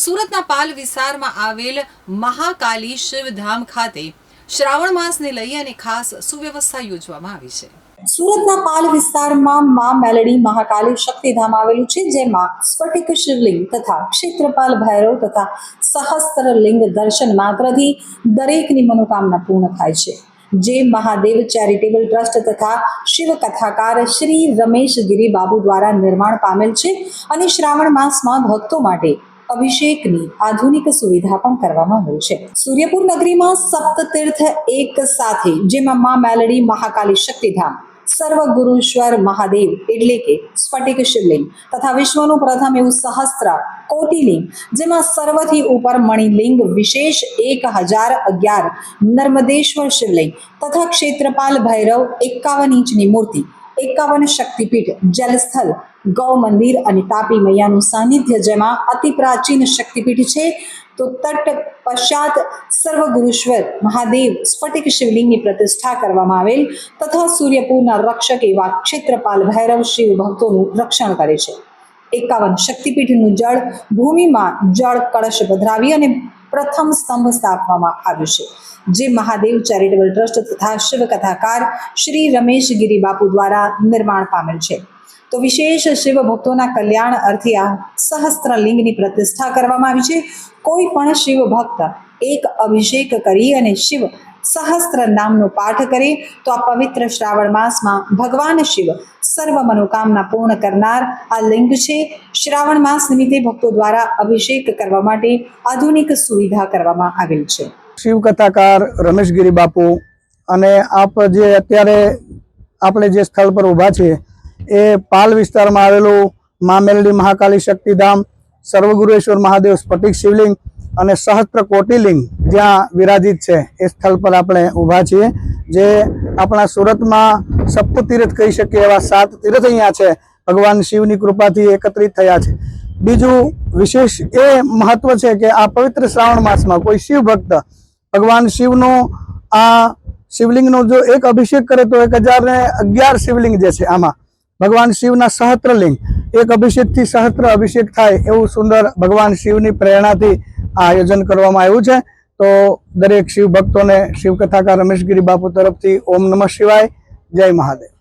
સુરતના પાલ વિસ્તારમાં આવેલ મહાકાલી શિવધામ ખાતે શ્રાવણ માસને લઈ અને ખાસ સુવ્યવસ્થા યોજવામાં આવી છે. સુરતના પાલ વિસ્તારમાં મા મેલડી મહાકાલી શક્તિધામ આવેલું છે, જેમાં સ્ફટિક શિવલિંગ તથા ક્ષેત્રપાલ ભૈરવ તથા સહસ્ત્ર લિંગ દર્શન માત્રથી દરેકની મનોકામના પૂર્ણ થાય છે. જે મહાદેવ ચેરિટેબલ ટ્રસ્ટ તથા શિવ કથાકાર શ્રી રમેશ ગિરી બાબુ દ્વારા નિર્માણ પામેલ છે અને શ્રાવણ માસમાં ભક્તો માટે અભિષેકની આધુનિક સુવિધા પણ કરવામાં આવી છે. સૂર્યપુર નગરીમાં સપ્તતીર્થ એક સાથે, જેમાં મા મેલડી મહાકાલી શક્તિધામ, સર્વગુરુશ્વર મહાદેવ એટલે કે સ્ફટિક શિવલિંગ તથા વિશ્વનું પ્રથમ એવું સહસ્ત્ર કોટિલિંગ, જેમાં સર્વથી ઉપર મણિલિંગ, વિશેષ એક હજાર અગિયાર નર્મદેશ્વર શિવલિંગ તથા ક્ષેત્રપાલ ભૈરવ એકાવન ઇંચની મૂર્તિ એકાવન શક્તિપીઠ, જલસ્થલ, ગૌ મંદિર અને તાપી મૈયાનું સાનિધ્ય જેમાં અતિ પ્રાચીન શક્તિપીઠ છે. તો તટ પશ્ચાત સર્વગુરુશ્વર મહાદેવ સ્ફટિક શિવલિંગની પ્રતિષ્ઠા કરવામાં આવેલ તથા સૂર્યપુરના રક્ષક એવા ક્ષેત્રપાલ ભૈરવ શિવ ભક્તોનું રક્ષણ કરે છે. એકાવન શક્તિપીઠનું જળ ભૂમિમાં જળ કળશ પધરાવી અને પ્રથમ સ્તંભ સ્થાપવામાં આવ્યું છે. જે મહાદેવ ચેરિટેબલ ટ્રસ્ટ તથા શિવ કથાકાર શ્રી રમેશ ગિરી બાપુ દ્વારા નિર્માણ પામેલ છે. તો વિશેષ શિવ ભક્તોના કલ્યાણ અર્થે આ સહસ્ત્ર લિંગની પ્રતિષ્ઠા કરવામાં આવી છે. કોઈ પણ શિવ ભક્ત એક અભિષેક કરી અને શિવ સહસ્ત્ર નામનો પાઠ કરી તો આ પવિત્ર શ્રાવણ માસમાં ભગવાન શિવ સર્વ મનોકામના પૂર્ણ કરનાર આ લિંગ છે. શ્રાવણ માસ નિમિત્તે ભક્તો દ્વારા અભિષેક કરવા માટે આધુનિક સુવિધા કરવામાં આવેલ છે. શિવ કથાકાર રમેશગીરી બાપુ અને આપ જે અત્યારે આપણે જે સ્થળ પર ઊભા છીએ, એ પાલ વિસ્તારમાં આવેલું મા મેલડી મહાકાલી શક્તિધામ સર્વગુરેશ્વર મહાદેવ સ્ફટિક શિવલિંગ અને સહસ્ત્ર કોટિલિંગ જ્યાં વિરાજિત છે, એ સ્થળ પર આપણે ઊભા છીએ. જે આપણા સુરતમાં સપ્તતીર્થ કહી શકીએ એવા સાત તીર્થ અહીંયા છે. ભગવાન શિવની કૃપાથી એકત્રિત થયા છે. બીજું વિશેષ એ મહત્વ છે કે આ પવિત્ર શ્રાવણ માસમાં કોઈ શિવ ભક્ત ભગવાન શિવનો આ શિવલિંગનો જો એક અભિષેક કરે તો એક હજાર ને અગિયાર શિવલિંગ જે છે આમાં ભગવાન શિવના સહસ્ત્રલિંગ એક અભિષેકથી સહસ્ત્ર અભિષેક થાય એવું સુંદર ભગવાન શિવની પ્રેરણાથી આ આયોજન કરવામાં આવ્યું છે. તો દરેક શિવ ભક્તોને શિવ કથાકાર રમેશગીરી બાપુ તરફથી ઓમ નમઃ શિવાય. જય મહાદેવ.